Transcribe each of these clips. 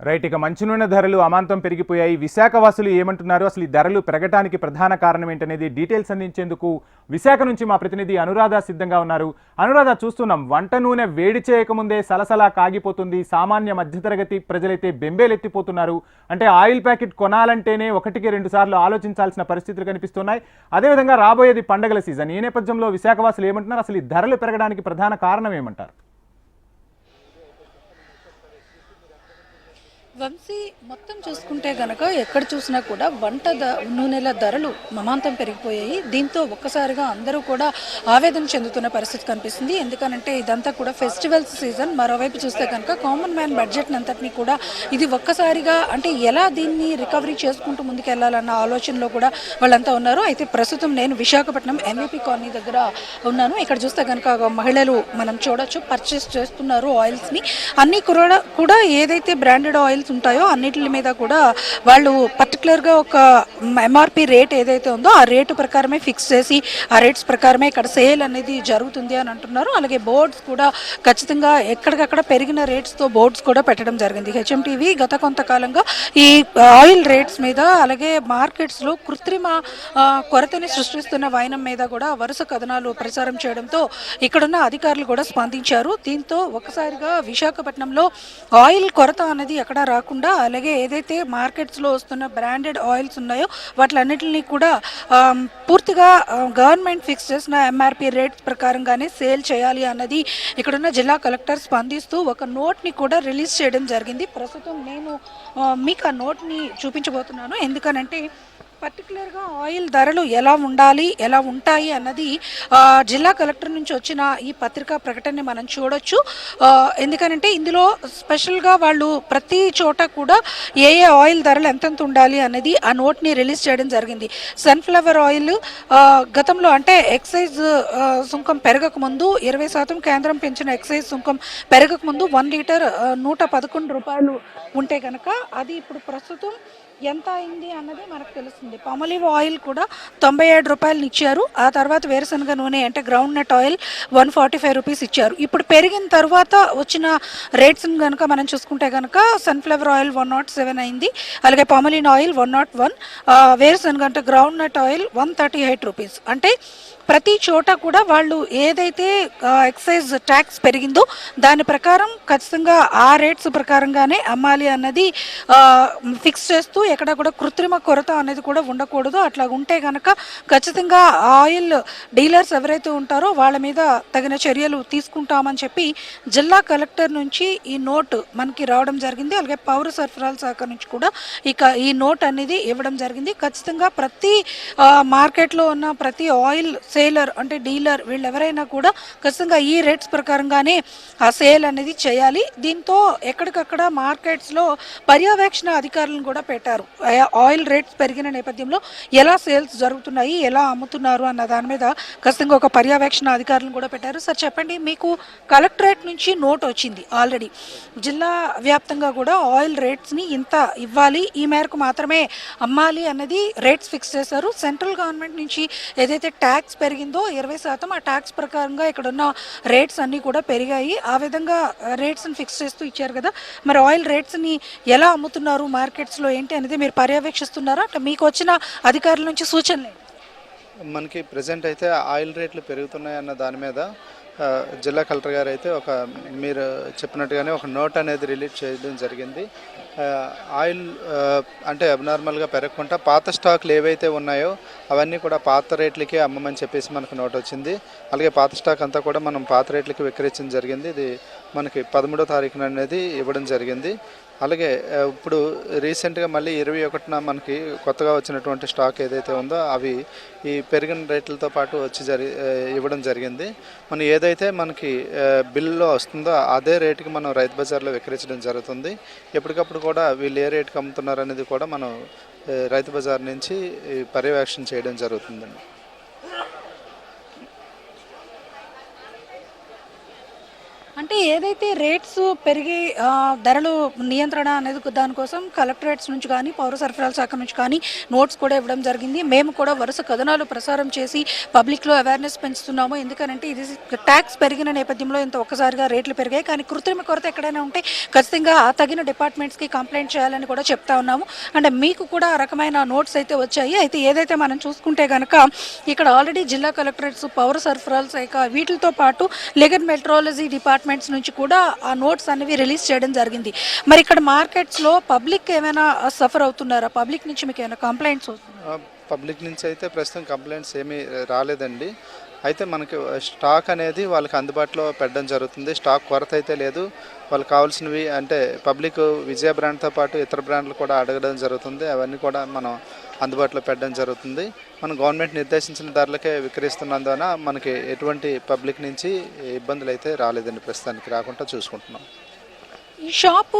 Right ఇక మంచి నూనె ధరలు అమాంతం పెరిగిపోయాయి. విశాఖవాసులు ఏమంటున్నారు? అసలు ఈ ధరలు పెరగటానికి ప్రధాన కారణం ఏంటనేది డీటెయిల్స్ అందించేందుకు విశాఖ నుంచి మా ప్రతినిధి అనురాధ సిద్ధంగా ఉన్నారు. అనురాధ చూస్తున్నాం వంట నూనె వేడి చేయకముందే సలసలా కాగిపోతుంది. సామాన్య మధ్యతరగతి ప్రజలైతే బెంబేలెత్తిపోతున్నారు. అంటే ఆయిల్ ప్యాకెట్ కొనాలంటేనే ఒకటికి రెండు సార్లు ఆలోచించాల్సిన పరిస్థితులు కనిపిస్తున్నాయి. అదేవిధంగా రాబోయేది పండగల సీజన్. ఈ నేపథ్యంలో విశాఖవాసులు ఏమంటున్నారు? అసలు ఈ ధరలు పెరగడానికి ప్రధాన కారణం ఏమంటారు? వంశీ మొత్తం చూసుకుంటే గనక ఎక్కడ చూసినా కూడా వంట ద నూనెల ధరలు మమాంతం పెరిగిపోయాయి. దీంతో ఒక్కసారిగా అందరూ కూడా ఆవేదన చెందుతున్న పరిస్థితి కనిపిస్తుంది. ఎందుకనంటే ఇదంతా కూడా ఫెస్టివల్స్ సీజన్. మరోవైపు చూస్తే కనుక కామన్ మ్యాన్ బడ్జెట్ అంతటినీ కూడా ఇది ఒక్కసారిగా అంటే ఎలా దీన్ని రికవరీ చేసుకుంటూ ముందుకెళ్ళాలన్న ఆలోచనలో కూడా వాళ్ళంతా ఉన్నారు. అయితే ప్రస్తుతం నేను విశాఖపట్నం ఎంవిపి కాలనీ దగ్గర ఉన్నాను. ఇక్కడ చూస్తే కనుక మహిళలు మనం చూడొచ్చు. పర్చేస్ చేస్తున్నారు ఆయిల్స్ని. అన్ని కూడా కూడా ఏదైతే బ్రాండెడ్ ఆయిల్స్ ఉంటాయో అన్నిటి మీద కూడా వాళ్ళు పర్టికులర్గా ఒక ఎంఆర్పి రేట్ ఏదైతే ఉందో ఆ రేటు ప్రకారమే ఫిక్స్ చేసి ఆ రేట్స్ ప్రకారమే ఇక్కడ సేల్ అనేది జరుగుతుంది అని అంటున్నారు. అలాగే బోర్డ్స్ కూడా ఖచ్చితంగా ఎక్కడికక్కడ పెరిగిన రేట్స్తో బోర్డ్స్ కూడా పెట్టడం జరిగింది. హెచ్ఎంటీవీ గత కొంతకాలంగా ఈ ఆయిల్ రేట్స్ మీద అలాగే మార్కెట్స్లో కృత్రిమ కొరతని సృష్టిస్తున్న వైనం మీద కూడా వరుస కథనాలు ప్రచారం చేయడంతో ఇక్కడున్న అధికారులు కూడా స్పందించారు. దీంతో ఒకసారిగా విశాఖపట్నంలో ఆయిల్ కొరత అనేది ఎక్కడా కాకుండా అలాగే ఏదైతే మార్కెట్స్లో వస్తున్న బ్రాండెడ్ ఆయిల్స్ ఉన్నాయో వాటిలన్నిటిని కూడా పూర్తిగా గవర్నమెంట్ ఫిక్స్ చేసిన ఎంఆర్పి రేట్స్ ప్రకారంగానే సేల్ చేయాలి అన్నది ఇక్కడున్న జిల్లా కలెక్టర్ స్పందిస్తూ ఒక నోట్ని కూడా రిలీజ్ చేయడం జరిగింది. ప్రస్తుతం నేను మీకు ఆ నోట్ని చూపించబోతున్నాను. ఎందుకనంటే పర్టికులర్గా ఆయిల్ ధరలు ఎలా ఉండాలి ఎలా ఉంటాయి అన్నది జిల్లా కలెక్టర్ నుంచి వచ్చిన ఈ పత్రికా ప్రకటనని మనం చూడొచ్చు. ఎందుకనంటే ఇందులో స్పెషల్గా వాళ్ళు ప్రతి చోట కూడా ఏ ఏ ఆయిల్ ధరలు ఎంతెంత ఉండాలి అనేది ఆ నోట్ని రిలీజ్ చేయడం జరిగింది. సన్ఫ్లవర్ ఆయిల్ గతంలో అంటే ఎక్సైజ్ సుంకం పెరగకముందు ఇరవై శాతం కేంద్రం పెంచిన ఎక్సైజ్ సుంకం పెరగక ముందు వన్ లీటర్ నూట పదకొండు రూపాయలు ఉంటే కనుక అది ఇప్పుడు ప్రస్తుతం ఎంత అయింది అన్నది మనకు తెలుస్తుంది. పామలివ్ ఆయిల్ కూడా తొంభై ఏడు రూపాయలు ఇచ్చారు ఆ తర్వాత వేరుశనగ నూనె అంటే ground nut oil one forty five rupees ఇచ్చారు. ఇప్పుడు పెరిగిన తర్వాత వచ్చిన రేట్స్ని కనుక మనం చూసుకుంటే కనుక sunflower oil one nought seven అయింది. అలాగే palmolein oil one nought one వేరుశనగ అంటే ground nut oil one thirty eight rupees. అంటే ప్రతి చోట కూడా వాళ్ళు ఏదైతే ఎక్సైజ్ ట్యాక్స్ పెరిగిందో దాని ప్రకారం ఖచ్చితంగా ఆ రేట్స్ ప్రకారంగానే అమ్మాలి అన్నది ఫిక్స్ చేస్తూ ఎక్కడ కూడా కృత్రిమ కొరత అనేది కూడా ఉండకూడదు. అట్లా ఉంటే కనుక ఖచ్చితంగా ఆయిల్ డీలర్స్ ఎవరైతే ఉంటారో వాళ్ళ మీద తగిన చర్యలు తీసుకుంటామని చెప్పి జిల్లా కలెక్టర్ నుంచి ఈ నోట్ మనకి రావడం జరిగింది. అలాగే పౌర సరఫరాల శాఖ నుంచి కూడా ఇక ఈ నోట్ అనేది ఇవ్వడం జరిగింది. ఖచ్చితంగా ప్రతి మార్కెట్లో ఉన్న ప్రతి ఆయిల్ సేలర్ అంటే డీలర్ వీళ్ళు ఎవరైనా కూడా ఖచ్చితంగా ఈ రేట్స్ ప్రకారంగానే ఆ సేల్ అనేది చేయాలి. దీంతో ఎక్కడికక్కడ మార్కెట్స్లో పర్యవేక్షణ అధికారులను కూడా పెట్టారు. ఆయిల్ రేట్స్ పెరిగిన నేపథ్యంలో ఎలా సేల్స్ జరుగుతున్నాయి ఎలా అమ్ముతున్నారు అన్న దాని మీద ఖచ్చితంగా ఒక పర్యవేక్షణ అధికారులను కూడా పెట్టారు. సార్ చెప్పండి మీకు కలెక్టరేట్ నుంచి నోట్ వచ్చింది ఆల్రెడీ. జిల్లా వ్యాప్తంగా కూడా ఆయిల్ రేట్స్ని ఇంత ఇవ్వాలి ఈ మేరకు మాత్రమే అమ్మాలి అన్నది రేట్స్ ఫిక్స్ చేశారు. సెంట్రల్ గవర్నమెంట్ నుంచి ఏదైతే ట్యాక్స్ పెరిగిందో ఇరవై శాతం ఆ ట్యాక్స్ ప్రకారంగా ఇక్కడ ఉన్న రేట్స్ అన్నీ కూడా పెరిగాయి. ఆ విధంగా రేట్స్ని ఫిక్స్ చేస్తూ ఇచ్చారు కదా. మరి ఆయిల్ రేట్స్ని ఎలా అమ్ముతున్నారు మార్కెట్స్లో ఏంటి అనేది మీరు పర్యవేక్షిస్తున్నారా? అంటే మీకు వచ్చిన అధికారుల నుంచి సూచనలు మనకి ప్రజెంట్ అయితే ఆయిల్ రేట్లు పెరుగుతున్నాయి అన్న దాని మీద జిల్లా కలెక్టర్ గారు అయితే ఒక మీరు చెప్పినట్టుగానే ఒక నోట్ అనేది రిలీజ్ చేయడం జరిగింది. ఆయిల్ అంటే అబ్నార్మల్గా పెరగకుండా పాత స్టాక్లు ఏవైతే ఉన్నాయో అవన్నీ కూడా పాత రేట్లకే అమ్మమని చెప్పేసి మనకు నోట్ వచ్చింది అలాగే పాత స్టాక్ అంతా కూడా మనం పాత రేట్లకి విక్రయించడం జరిగింది. ఇది మనకి పదమూడో తారీఖున అనేది ఇవ్వడం జరిగింది. అలాగే ఇప్పుడు రీసెంట్గా మళ్ళీ ఇరవై ఒకటిన మనకి కొత్తగా వచ్చినటువంటి స్టాక్ ఏదైతే ఉందో అవి ఈ పెరిగిన రేట్లతో పాటు వచ్చి జరి ఇవ్వడం జరిగింది. మనం ఏదైతే మనకి బిల్లులో వస్తుందో అదే రేటుకి మనం రైతు బజార్లో విక్రయించడం జరుగుతుంది. ఎప్పటికప్పుడు కూడా వీళ్ళు ఏ రేటుకి అమ్ముతున్నారు అనేది కూడా మనం రైతు బజార్ నుంచి పర్యవేక్షణ చేయడం జరుగుతుందండి. అంటే ఏదైతే రేట్స్ పెరిగి ధరలు నియంత్రణ అనేది దానికోసం కలెక్టరేట్స్ నుంచి కానీ పౌర సరఫరాల శాఖ నుంచి కానీ నోట్స్ కూడా ఇవ్వడం జరిగింది. మేము కూడా వరుస కథనాలు ప్రసారం చేసి పబ్లిక్లో అవేర్నెస్ పెంచుతున్నాము. ఎందుకనంటే ఇది ట్యాక్స్ పెరిగిన నేపథ్యంలో ఇంత ఒక్కసారిగా రేట్లు పెరిగాయి. కానీ కృత్రిమ కొరత ఎక్కడైనా ఉంటే ఖచ్చితంగా ఆ తగిన డిపార్ట్మెంట్స్కి కంప్లైంట్ చేయాలని కూడా చెప్తా ఉన్నాము. అంటే మీకు కూడా ఆ రకమైన నోట్స్ అయితే వచ్చాయి. అయితే ఏదైతే మనం చూసుకుంటే కనుక ఇక్కడ ఆల్రెడీ జిల్లా కలెక్టరేట్స్ పౌర సరఫరాల శాఖ వీటితో పాటు లెగన్ మెట్రాలజీ డిపార్ట్మెంట్స్ నుంచి కూడా ఆ నోట్స్ అనేవి రిలీజ్ చేయడం జరిగింది. మరి ఇక్కడ మార్కెట్స్లో పబ్లిక్ ఏమైనా సఫర్ అవుతున్నారా? పబ్లిక్ నుంచి మీకు ఏమైనా కంప్లైంట్స్ పబ్లిక్ నుంచి అయితే ప్రస్తుతం కంప్లైంట్స్ ఏమీ రాలేదండి. అయితే మనకి స్టాక్ అనేది వాళ్ళకి అందుబాటులో పెట్టడం జరుగుతుంది. స్టాక్ కొరత అయితే లేదు. వాళ్ళకి కావాల్సినవి అంటే పబ్లిక్ విజయ బ్రాండ్తో పాటు ఇతర బ్రాండ్లు కూడా అడగడం జరుగుతుంది. అవన్నీ కూడా మనం అందుబాటులో పెట్టడం జరుగుతుంది. మనం గవర్నమెంట్ నిర్దేశించిన ధరలకే విక్రయిస్తున్నందువలన మనకి ఎటువంటి పబ్లిక్ నుంచి ఇబ్బందులు అయితే రాలేదండి. ప్రస్తుతానికి రాకుండా చూసుకుంటున్నాం. ఈ షాపు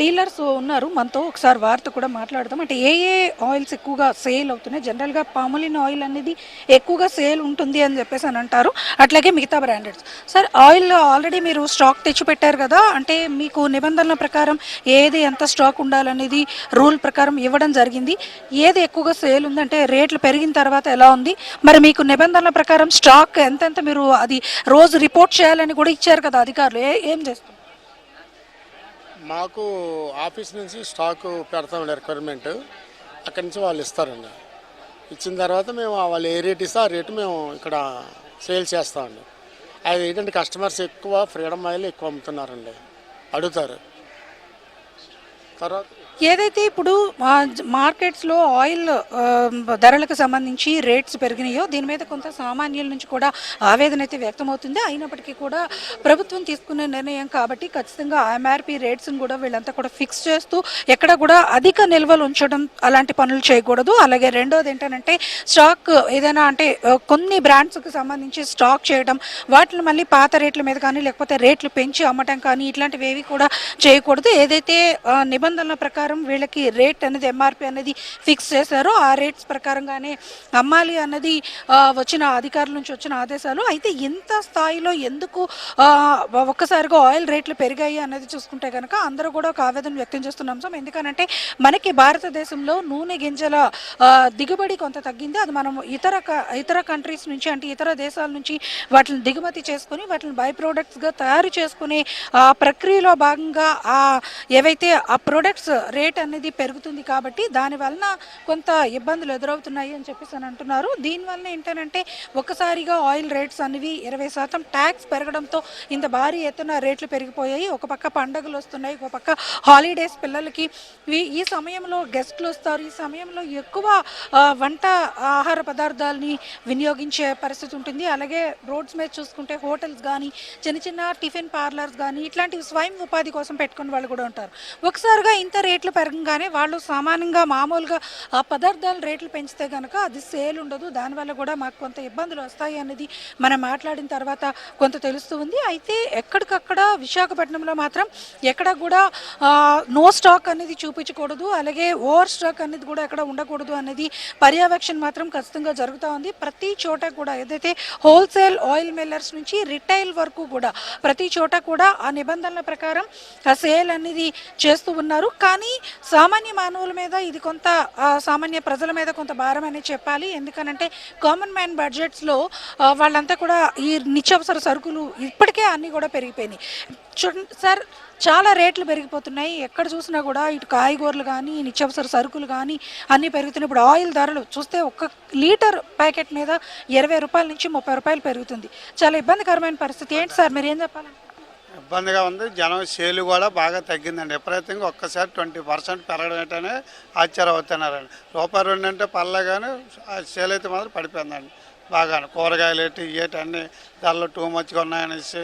డీలర్స్ ఉన్నారు. మనతో ఒకసారి వారితో కూడా మాట్లాడదాం. అంటే ఏ ఏ ఆయిల్స్ ఎక్కువగా సేల్ అవుతున్నాయి? జనరల్గా పాములిన్ ఆయిల్ అనేది ఎక్కువగా సేల్ ఉంటుంది అని చెప్పేసి అని అంటారు. అట్లాగే మిగతా బ్రాండెడ్స్. సార్ ఆయిల్ ఆల్రెడీ మీరు స్టాక్ తెచ్చి పెట్టారు కదా? అంటే మీకు నిబంధనల ప్రకారం ఏది ఎంత స్టాక్ ఉండాలనేది రూల్ ప్రకారం ఇవ్వడం జరిగింది. ఏది ఎక్కువగా సేల్ ఉందంటే రేట్లు పెరిగిన తర్వాత ఎలా ఉంది? మరి మీకు నిబంధనల ప్రకారం స్టాక్ ఎంతెంత మీరు అది రోజు రిపోర్ట్ చేయాలని కూడా ఇచ్చారు కదా అధికారులు. ఏ ఏం చేస్తారు? మాకు ఆఫీస్ నుంచి స్టాక్ పెడతామండి రిక్వైర్మెంట్ అక్కడి నుంచి వాళ్ళు ఇస్తారండి. ఇచ్చిన తర్వాత మేము వాళ్ళు ఏ రేట్ ఇస్తే ఆ రేటు మేము ఇక్కడ సేల్ చేస్తామండి. అది ఏంటంటే కస్టమర్స్ ఎక్కువ ఫ్రీడమ్ ఆయిల్ ఎక్కువ అమ్ముతున్నారండి. అడుగుతారు. తర్వాత ఏదైతే ఇప్పుడు మార్కెట్స్లో ఆయిల్ ధరలకు సంబంధించి రేట్స్ పెరిగినాయో దీని మీద కొంత సామాన్యుల నుంచి కూడా ఆవేదన అయితే వ్యక్తమవుతుంది. అయినప్పటికీ కూడా ప్రభుత్వం తీసుకునే నిర్ణయం కాబట్టి ఖచ్చితంగా ఎంఆర్పి రేట్స్ని కూడా వీళ్ళంతా కూడా ఫిక్స్ చేస్తూ ఎక్కడ కూడా అధిక నిల్వలు ఉంచడం అలాంటి పనులు చేయకూడదు. అలాగే రెండోది ఏంటంటే స్టాక్ ఏదైనా అంటే కొన్ని బ్రాండ్స్కి సంబంధించి స్టాక్ చేయడం వాటిని మళ్ళీ పాత రేట్ల మీద కానీ లేకపోతే రేట్లు పెంచి అమ్మటం కానీ ఇట్లాంటివి ఏవి కూడా చేయకూడదు. ఏదైతే నిబంధనల ప్రకారం వీళ్ళకి రేట్ అనేది ఎంఆర్పి అనేది ఫిక్స్ చేశారో. ఆ రేట్స్ ప్రకారంగానే అమ్మాలి అన్నది వచ్చిన అధికారుల నుంచి వచ్చిన ఆదేశాలు. అయితే ఇంత స్థాయిలో ఎందుకు ఒక్కసారిగా ఆయిల్ రేట్లు పెరిగాయి అన్నది చూసుకుంటే కనుక అందరూ కూడా ఒక ఆవేదన వ్యక్తం చేస్తున్న అంశం. ఎందుకనంటే మనకి భారతదేశంలో నూనె గింజల దిగుబడి కొంత తగ్గింది. అది మనం ఇతర ఇతర కంట్రీస్ నుంచి అంటే ఇతర దేశాల నుంచి వాటిని దిగుమతి చేసుకొని వాటిని బై ప్రోడక్ట్స్గా తయారు చేసుకునే ఆ ప్రక్రియలో భాగంగా ఆ ఏవైతే ఆ ప్రొడక్ట్స్ రేట్ అనేది పెరుగుతుంది కాబట్టి దాని వలన కొంత ఇబ్బందులు ఎదురవుతున్నాయి అని చెప్పేసి అని అంటున్నారు. దీనివల్ల ఏంటంటే ఒక్కసారిగా ఆయిల్ రేట్స్ అనేవి ఇరవై శాతం ట్యాక్స్ పెరగడంతో ఇంత భారీ ఎత్తున రేట్లు పెరిగిపోయాయి. ఒక పక్క పండగలు వస్తున్నాయి ఒక పక్క హాలిడేస్ పిల్లలకి. ఈ- ఈ సమయంలో గెస్ట్లు వస్తారు. ఈ సమయంలో ఎక్కువ వంట ఆహార పదార్థాలని వినియోగించే పరిస్థితి ఉంటుంది. అలాగే రోడ్స్ మీద చూసుకుంటే హోటల్స్ కానీ చిన్న చిన్న టిఫిన్ పార్లర్స్ కానీ ఇట్లాంటివి స్వయం ఉపాధి కోసం పెట్టుకునే వాళ్ళు కూడా ఉంటారు. ఒకసారిగా ఇంత రేట్ రేట్లు పెరగగానే వాళ్ళు సామాన్యంగా మామూలుగా ఆ పదార్థాల రేట్లు పెంచితే కనుక అది సేల్ ఉండదు. దానివల్ల కూడా మాకు కొంత ఇబ్బందులు వస్తాయి అనేది మనం మాట్లాడిన తర్వాత కొంత తెలుస్తూ ఉంది. అయితే ఎక్కడికక్కడ విశాఖపట్నంలో మాత్రం ఎక్కడ కూడా నో స్టాక్ అనేది చూపించకూడదు. అలాగే ఓవర్ స్టాక్ అనేది కూడా ఎక్కడ ఉండకూడదు అనేది పర్యవేక్షణ మాత్రం ఖచ్చితంగా జరుగుతూ ఉంది. ప్రతి చోట కూడా ఏదైతే హోల్సేల్ ఆయిల్ మిల్లర్స్ నుంచి రిటైల్ వరకు కూడా ప్రతి చోట కూడా ఆ నిబంధనల ప్రకారం ఆ సేల్ అనేది చేస్తూ ఉన్నారు. కానీ సామాన్య మానవుల మీద ఇది కొంత సామాన్య ప్రజల మీద కొంత భారం అనేది చెప్పాలి. ఎందుకనంటే కామన్ మ్యాన్ బడ్జెట్స్లో వాళ్ళంతా కూడా ఈ నిత్యావసర సరుకులు ఇప్పటికే అన్నీ కూడా పెరిగిపోయినాయి. చూడండి సార్ చాలా రేట్లు పెరిగిపోతున్నాయి. ఎక్కడ చూసినా కూడా ఇటు కాయగూరలు కానీ నిత్యావసర సరుకులు కానీ అన్నీ పెరుగుతున్నాయి ఇప్పుడు ఆయిల్ ధరలు చూస్తే ఒక్క లీటర్ ప్యాకెట్ మీద ఇరవై రూపాయల నుంచి ముప్పై రూపాయలు పెరుగుతుంది. చాలా ఇబ్బందికరమైన పరిస్థితి. ఏంటి సార్ మీరు ఏం చెప్పాలి ఇబ్బందిగా ఉంది. జనం సేలు కూడా బాగా తగ్గిందండి. విపరీతంగా ఒక్కసారి ట్వంటీ పర్సెంట్ పెరగడం ఏంటనే ఆశ్చర్యం అవుతున్నారండి రూపాయి రెండు అంటే పర్లే కానీ ఆ సేల్ అయితే మాత్రం పడిపోయిందండి. బాగా కూరగాయలు ఏంటి ఇయేటి అన్ని ధరలు టూ మచ్గా ఉన్నాయనేసి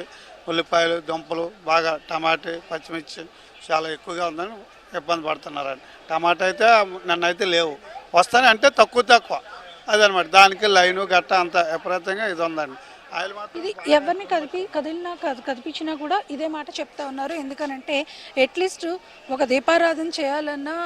ఉల్లిపాయలు దుంపలు బాగా టమాటా పచ్చిమిర్చి చాలా ఎక్కువగా ఉందని ఇబ్బంది పడుతున్నారండి. టమాటా అయితే నన్నైతే లేవు. వస్తానంటే అంటే తక్కువ తక్కువ. అదనమాట. దానికి లైను గట్ట అంత విపరీతంగా ఇది ఉందండి. ఇది ఎవరిని కదిపి కదిలినా కది కదిపించినా కూడా ఇదే మాట చెప్తా ఉన్నారు. ఎందుకనంటే అట్లీస్ట్ ఒక దీపారాధన చేయాలన్నా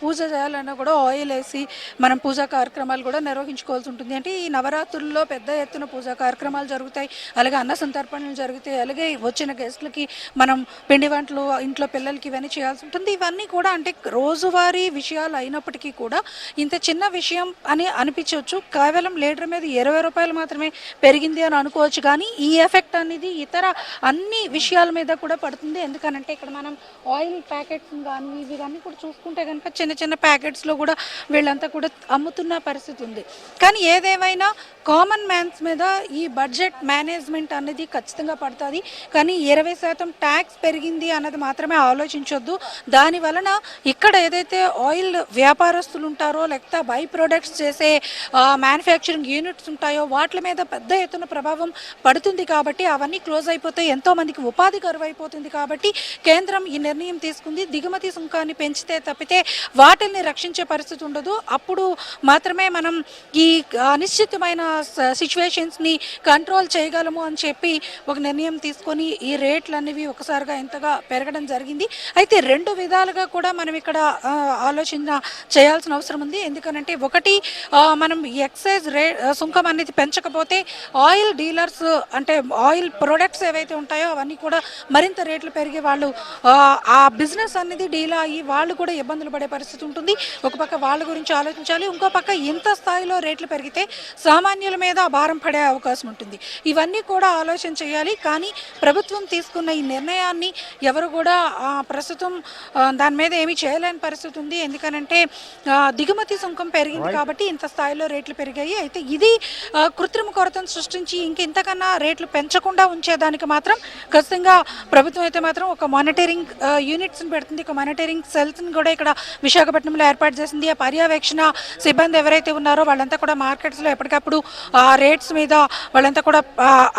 పూజ చేయాలన్నా కూడా ఆయిల్ వేసి మనం పూజా కార్యక్రమాలు కూడా నిర్వహించుకోవాల్సి ఉంటుంది. అంటే ఈ నవరాత్రుల్లో పెద్ద ఎత్తున పూజా కార్యక్రమాలు జరుగుతాయి. అలాగే అన్న సంతర్పణలు జరుగుతాయి. అలాగే వచ్చిన గెస్ట్లకి మనం పిండి వంటలు ఇంట్లో పిల్లలకి ఇవన్నీ చేయాల్సి ఉంటుంది. ఇవన్నీ కూడా అంటే రోజువారీ విషయాలు అయినప్పటికీ కూడా ఇంత చిన్న విషయం అని అనిపించవచ్చు. కేవలం లీటర్ మీద ఇరవై రూపాయలు మాత్రమే పెరిగింది అని అనుకోవచ్చు. కానీ ఈ ఎఫెక్ట్ అనేది ఇతర అన్ని విషయాల మీద కూడా పడుతుంది. ఎందుకనంటే ఇక్కడ మనం ఆయిల్ ప్యాకెట్స్ కానీ ఇవి అన్నీ కూడా చూసుకుంటే కనుక చిన్న చిన్న ప్యాకెట్స్లో కూడా వీళ్ళంతా కూడా అమ్ముతున్న పరిస్థితి ఉంది. కానీ ఏదేమైనా కామన్ మ్యాన్స్ మీద ఈ బడ్జెట్ మేనేజ్మెంట్ అనేది ఖచ్చితంగా పడుతుంది. కానీ ఇరవై శాతం ట్యాక్స్ పెరిగింది అన్నది మాత్రమే ఆలోచించొద్దు. దాని వలన ఇక్కడ ఏదైతే ఆయిల్ వ్యాపారస్తులు ఉంటారో లేకపోతే బై ప్రొడక్ట్స్ చేసే మ్యానుఫ్యాక్చరింగ్ యూనిట్స్ ఉంటాయో వాటి మీద పెద్ద ఎత్తున ప్రభావం పడుతుంది కాబట్టి అవన్నీ క్లోజ్ అయిపోతే ఎంతో మందికి ఉపాధి కరువైపోతుంది కాబట్టి కేంద్రం ఈ నిర్ణయం తీసుకుంది. దిగుమతి సుంకాన్ని పెంచితే తప్పితే వాటిల్ని రక్షించే పరిస్థితి ఉండదు. అప్పుడు మాత్రమే మనం ఈ అనిశ్చితమైన సిచ్యువేషన్స్ని కంట్రోల్ చేయగలము అని చెప్పి ఒక నిర్ణయం తీసుకొని ఈ రేట్లు అనేవి ఒకసారిగా ఎంతగా పెరగడం జరిగింది. అయితే రెండు విధాలుగా కూడా మనం ఇక్కడ ఆలోచన చేయాల్సిన అవసరం ఉంది. ఎందుకనంటే ఒకటి మనం ఎక్సైజ్ రే సుంకం అనేది పెంచకపోతే ఆయిల్ డీలర్స్ అంటే ఆయిల్ ప్రొడక్ట్స్ ఏవైతే ఉంటాయో అవన్నీ కూడా మరింత రేట్లు పెరిగి వాళ్ళు ఆ, ఆ బిజినెస్ అనేది డీల్ అయ్యి వాళ్ళు కూడా ఇబ్బందులు పడే పరిస్థితి ఉంటుంది. ఒక పక్క వాళ్ళ గురించి ఆలోచించాలి ఇంకో పక్క ఇంత స్థాయిలో రేట్లు పెరిగితే సామాన్యుల మీద భారం పడే అవకాశం ఉంటుంది. ఇవన్నీ కూడా ఆలోచన చేయాలి. కానీ ప్రభుత్వం తీసుకున్న ఈ నిర్ణయాన్ని ఎవరు కూడా ప్రస్తుతం దాని మీద ఏమీ చేయలేని పరిస్థితి ఉంది. ఎందుకనంటే దిగుమతి సుంకం పెరిగింది కాబట్టి ఇంత స్థాయిలో రేట్లు పెరిగాయి. అయితే ఇది కృత్రిమ కొరతను సృష్టించి ఇంక ఇంతకన్నా రేట్లు పెంచకుండా ఉంచేదానికి మాత్రం ఖచ్చితంగా ప్రభుత్వం అయితే మాత్రం ఒక మానిటరింగ్ యూనిట్స్ని పెడుతుంది. ఒక మానిటరింగ్ సెల్స్ని కూడా ఇక్కడ విశాఖపట్నంలో ఏర్పాటు చేసింది. ఆ పర్యవేక్షణ సిబ్బంది ఎవరైతే ఉన్నారో వాళ్ళంతా కూడా మార్కెట్స్లో ఎప్పటికప్పుడు ఆ రేట్స్ మీద వాళ్ళంతా కూడా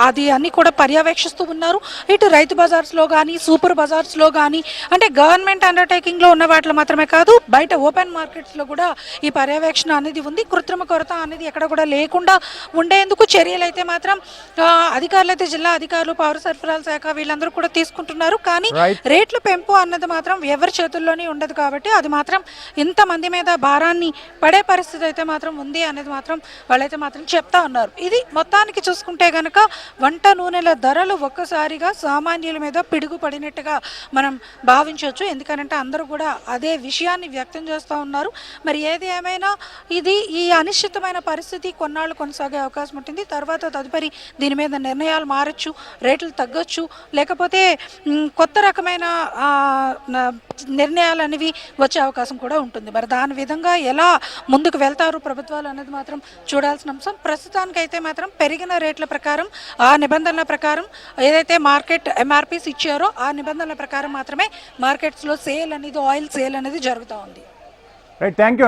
అది అన్ని కూడా పర్యవేక్షిస్తూ ఉన్నారు. ఇటు రైతు బజార్స్లో కానీ సూపర్ బజార్స్లో కానీ అంటే గవర్నమెంట్ అండర్టేకింగ్లో ఉన్న వాటిలో మాత్రమే కాదు బయట ఓపెన్ మార్కెట్స్లో కూడా ఈ పర్యవేక్షణ అనేది ఉంది. కృత్రిమ కొరత అనేది ఎక్కడ కూడా లేకుండా ఉండేందుకు చర్యలు అయితే మాత్రం ఆ, అధికారులు అయితే జిల్లా అధికారులు పౌర సరఫరాల శాఖ వీళ్ళందరూ కూడా తీసుకుంటున్నారు. కానీ. రేట్లు పెంపు అన్నది మాత్రం ఎవరి చేతుల్లోనే ఉండదు కాబట్టి అది మాత్రం మాత్రం ఇంతమంది మీద భారాన్ని పడే పరిస్థితి అయితే మాత్రం ఉంది అనేది మాత్రం వాళ్ళైతే మాత్రం చెప్తా ఉన్నారు. ఇది మొత్తానికి చూసుకుంటే కనుక వంట నూనెల ధరలు ఒక్కసారిగా సామాన్యుల మీద పిడుగు పడినట్టుగా మనం భావించవచ్చు. ఎందుకనంటే అందరూ కూడా అదే విషయాన్ని వ్యక్తం చేస్తూ ఉన్నారు. మరి ఏది ఏమైనా ఇది ఈ అనిశ్చితమైన పరిస్థితి కొన్నాళ్ళు కొనసాగే అవకాశం ఉంటుంది. తర్వాత తదుపరి దీని మీద నిర్ణయాలు మారచ్చు రేట్లు తగ్గొచ్చు లేకపోతే కొత్త రకమైన నిర్ణయాలు అనేవి వచ్చే అవకాశం అవకాశం కూడా ఉంటుంది. మరి దాని విధంగా ఎలా ముందుకు వెళ్తారు ప్రభుత్వాలు అనేది మాత్రం చూడాల్సిన అంశం. ప్రస్తుతానికైతే మాత్రం పెరిగిన రేట్ల ప్రకారం ఆ నిబంధనల ప్రకారం ఏదైతే మార్కెట్ ఎంఆర్పీస్ ఇచ్చారో ఆ నిబంధనల ప్రకారం మాత్రమే మార్కెట్స్లో సేల్ అనేది ఆయిల్ సేల్ అనేది జరుగుతూ ఉంది. Right thank you